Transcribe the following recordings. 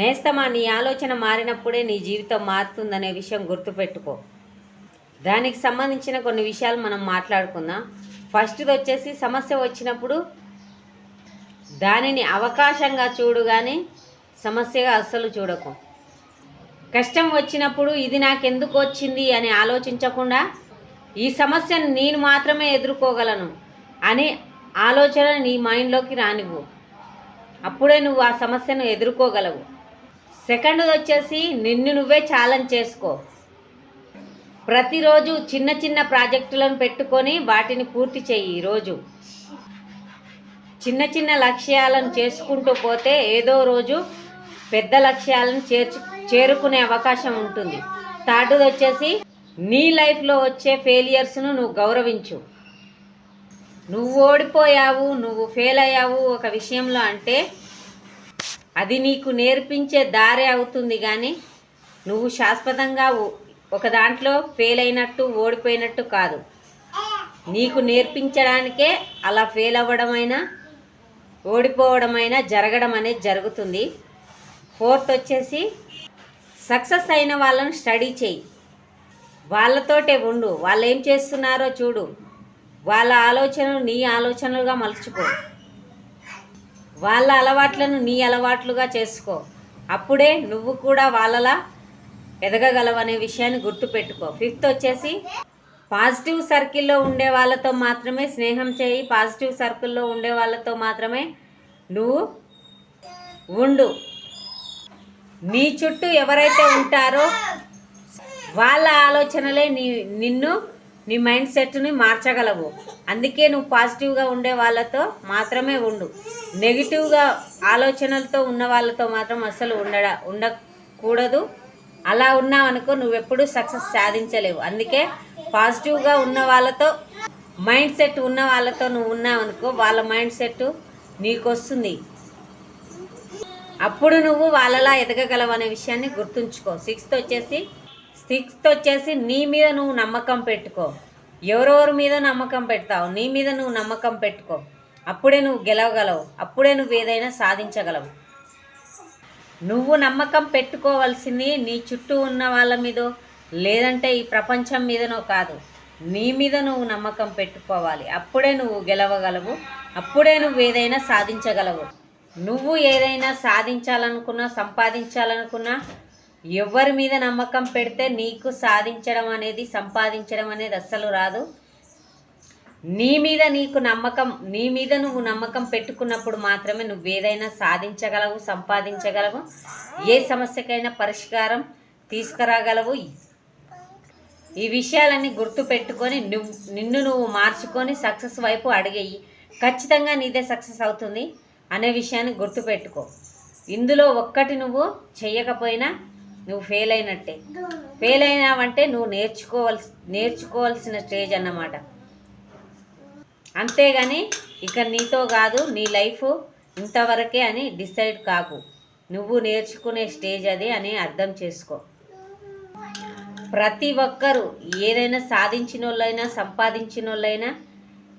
నేస్తమా నీ ఆలోచన మారినప్పుడే నీ జీవితం మారుతుందనే విషయం గుర్తుపెట్టుకో. దానికి సంబంధించిన కొన్ని విషయాలు మనం మాట్లాడుకుందాం. ఫస్ట్ది వచ్చేసి సమస్య వచ్చినప్పుడు దానిని అవకాశంగా చూడు కానీ సమస్యగా అస్సలు చూడకు. కష్టం వచ్చినప్పుడు ఇది నాకెందుకు వచ్చింది అని ఆలోచించకుండా ఈ సమస్యను నేను మాత్రమే ఎదుర్కోగలను అని ఆలోచన నీ మైండ్లోకి రానివ్వు. అప్పుడే నువ్వు ఆ సమస్యను ఎదుర్కోగలవు. సెకండ్ వచ్చేసి నిన్ను నువ్వే ఛాలెంజ్ చేసుకో. ప్రతిరోజు చిన్న చిన్న ప్రాజెక్టులను పెట్టుకొని వాటిని పూర్తి చెయ్యి ఈరోజు. చిన్న చిన్న లక్ష్యాలను చేసుకుంటూ పోతే ఏదో రోజు పెద్ద లక్ష్యాలను చేర్చు చేరుకునే అవకాశం ఉంటుంది. థర్డ్ది వచ్చేసి నీ లైఫ్లో వచ్చే ఫెయిలియర్స్ను నువ్వు గౌరవించు. నువ్వు ఓడిపోయావు నువ్వు ఫెయిల్ అయ్యావు ఒక విషయంలో అంటే అది నీకు నేర్పించే దారి అవుతుంది కానీ నువ్వు శాశ్వతంగా ఒక దాంట్లో ఫెయిల్ అయినట్టు ఓడిపోయినట్టు కాదు. నీకు నేర్పించడానికే అలా ఫెయిల్ అవ్వడమైనా ఓడిపోవడమైనా జరగడం అనేది జరుగుతుంది. ఫోర్త్ వచ్చేసి సక్సెస్ అయిన వాళ్ళని స్టడీ చేయి. వాళ్ళతోటే ఉండు. వాళ్ళు ఏం చేస్తున్నారో చూడు. వాళ్ళ ఆలోచనలు నీ ఆలోచనలుగా మలుచుకో. వాళ్ళ అలవాట్లను నీ అలవాట్లుగా చేసుకో. అప్పుడే నువ్వు కూడా వాళ్ళలా ఎదగగలవనే విషయాన్ని గుర్తుపెట్టుకో. ఫిఫ్త్ వచ్చేసి పాజిటివ్ సర్కిల్లో ఉండే వాళ్ళతో మాత్రమే స్నేహం చేయి. పాజిటివ్ సర్కిల్లో ఉండే వాళ్ళతో మాత్రమే నువ్వు ఉండు. నీ చుట్టూ ఎవరైతే ఉంటారో వాళ్ళ ఆలోచనలే నీ నిన్ను నీ మైండ్ సెట్ని మార్చగలవు. అందుకే నువ్వు పాజిటివ్గా ఉండే వాళ్ళతో మాత్రమే ఉండు. నెగిటివ్గా ఆలోచనలతో ఉన్న వాళ్ళతో మాత్రం అస్సలు ఉండడ ఉండకూడదు. అలా ఉన్నావనుకో నువ్వెప్పుడు సక్సెస్ సాధించలేవు. అందుకే పాజిటివ్గా ఉన్న వాళ్ళతో మైండ్ సెట్ ఉన్న వాళ్ళతో నువ్వు ఉన్నావనుకో వాళ్ళ మైండ్ సెట్ నీకు వస్తుంది అప్పుడు నువ్వు వాళ్ళలా ఎదగగలవు అనే విషయాన్ని గుర్తుంచుకో. సిక్స్త్ వచ్చేసి సిక్స్త్ వచ్చేసి నీ మీద నువ్వు నమ్మకం పెట్టుకో. ఎవరెవరి మీద నమ్మకం పెడతావు నీ మీద నువ్వు నమ్మకం పెట్టుకో. అప్పుడే నువ్వు గెలవగలవు. అప్పుడే నువ్వు ఏదైనా సాధించగలవు. నువ్వు నమ్మకం పెట్టుకోవాల్సింది నీ చుట్టూ ఉన్న వాళ్ళ మీదో లేదంటే ఈ ప్రపంచం మీదనో కాదు. నీ మీద నువ్వు నమ్మకం పెట్టుకోవాలి. అప్పుడే నువ్వు గెలవగలవు. అప్పుడే నువ్వు ఏదైనా సాధించగలవు. నువ్వు ఏదైనా సాధించాలనుకున్నా సంపాదించాలనుకున్నా ఎవరి మీద నమ్మకం పెడితే నీకు సాధించడం అనేది సంపాదించడం అనేది అస్సలు రాదు. నీ మీద నీకు నమ్మకం నీ మీద నువ్వు నమ్మకం పెట్టుకున్నప్పుడు మాత్రమే నువ్వు ఏదైనా సాధించగలవు సంపాదించగలవు ఏ సమస్యకైనా పరిష్కారం తీసుకురాగలవు. ఈ విషయాలన్నీ గుర్తు పెట్టుకొని నువ్వు నిన్ను నువ్వు మార్చుకొని సక్సెస్ వైపు అడిగేయి. ఖచ్చితంగా నీదే సక్సెస్ అవుతుంది అనే విషయాన్ని గుర్తుపెట్టుకో ఇందులో ఒక్కటి నువ్వు చేయకపోయినా నువ్వు ఫెయిల్ అయినట్టే. ఫెయిల్ అయినావంటే నువ్వు నేర్చుకోవాల్సి నేర్చుకోవాల్సిన స్టేజ్ అన్నమాట. అంతేగాని ఇక నీతో కాదు నీ లైఫ్ ఇంతవరకే అని డిసైడ్ కాకు. నువ్వు నేర్చుకునే స్టేజ్ అది అని అర్థం చేసుకో. ప్రతి ఒక్కరూ ఏదైనా సాధించిన వాళ్ళైనా సంపాదించిన వాళ్ళైనా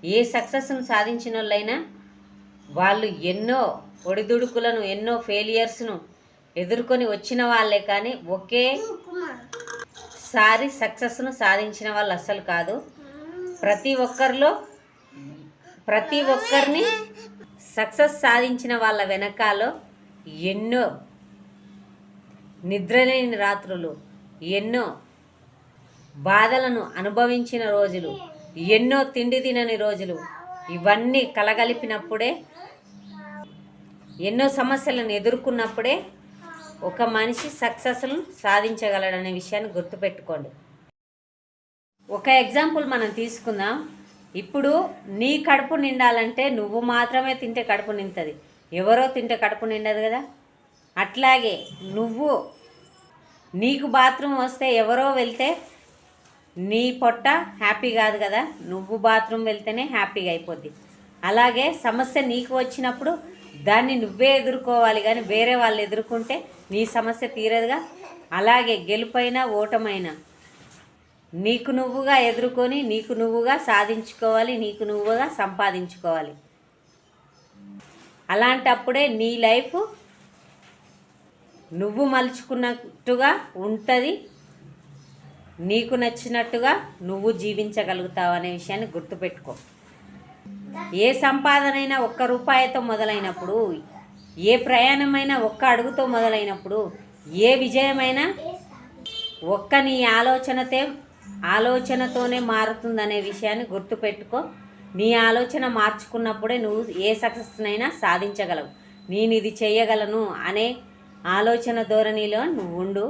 ఏ సక్సెస్ను సాధించిన వాళ్ళైనా వాళ్ళు ఎన్నో ఒడిదుడుకులను ఎన్నో ఫెయిలియర్స్ను ఎదుర్కొని వచ్చిన వాళ్ళే కానీ ఒకేసారి సక్సెస్ను సాధించిన వాళ్ళు అస్సలు కాదు. ప్రతి ఒక్కరిలో ప్రతి ఒక్కరిని సక్సెస్ సాధించిన వాళ్ళ వెనకాలో ఎన్నో నిద్రలేని రాత్రులు ఎన్నో బాధలను అనుభవించిన రోజులు ఎన్నో తిండి తినని రోజులు ఇవన్నీ కలగలిపినప్పుడే ఎన్నో సమస్యలను ఎదుర్కొన్నప్పుడే ఒక మనిషి సక్సెస్ను సాధించగలడనే విషయాన్ని గుర్తుపెట్టుకోండి. ఒక ఎగ్జాంపుల్ మనం తీసుకుందాం. ఇప్పుడు నీ కడుపు నిండాలంటే నువ్వు మాత్రమే తింటే కడుపు నిండుతుంది. ఎవరో తింటే కడుపు నిండదు కదా? అట్లాగే నువ్వు నీకు బాత్రూమ్ వస్తే ఎవరో వెళ్తే నీ పొట్ట హ్యాపీ కాదు కదా? నువ్వు బాత్రూమ్ వెళ్తేనే హ్యాపీగా అయిపోద్ది. అలాగే సమస్య నీకు వచ్చినప్పుడు దాన్ని నువ్వే ఎదుర్కోవాలి కానీ వేరే వాళ్ళు ఎదుర్కొంటే నీ సమస్య తీరదుగా? అలాగే గెలుపైనా ఓటమైనా నీకు నువ్వుగా ఎదుర్కొని నీకు నువ్వుగా సాధించుకోవాలి నీకు నువ్వుగా సంపాదించుకోవాలి. అలాంటప్పుడే నీ లైఫ్ నువ్వు మలుచుకున్నట్టుగా ఉంటుంది. నీకు నచ్చినట్టుగా నువ్వు జీవించగలుగుతావు అనే విషయాన్ని గుర్తుపెట్టుకో. ఏ సంపాదనైనా ఒక్క రూపాయితో మొదలైనప్పుడు ఏ ప్రయాణమైనా ఒక్క అడుగుతో మొదలైనప్పుడు ఏ విజయమైనా ఒక్క నీ ఆలోచనతే ఆలోచనతోనే మారుతుందనే విషయాన్ని గుర్తుపెట్టుకో. నీ ఆలోచన మార్చుకున్నప్పుడే నువ్వు ఏ సక్సెస్నైనా సాధించగలవు. నేను ఇది చేయగలను అనే ఆలోచన ధోరణిలో నువ్వు ఉండు.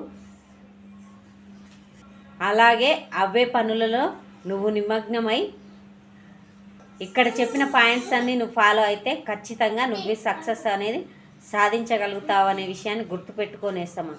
అలాగే అవే పనులలో నువ్వు నిమగ్నమై ఇక్కడ చెప్పిన పాయింట్స్ అన్నీ నువ్వు ఫాలో అయితే ఖచ్చితంగా నువ్వు సక్సెస్ అనేది సాధించగలుగుతావు అనే విషయాన్ని గుర్తుపెట్టుకొనేస్తామా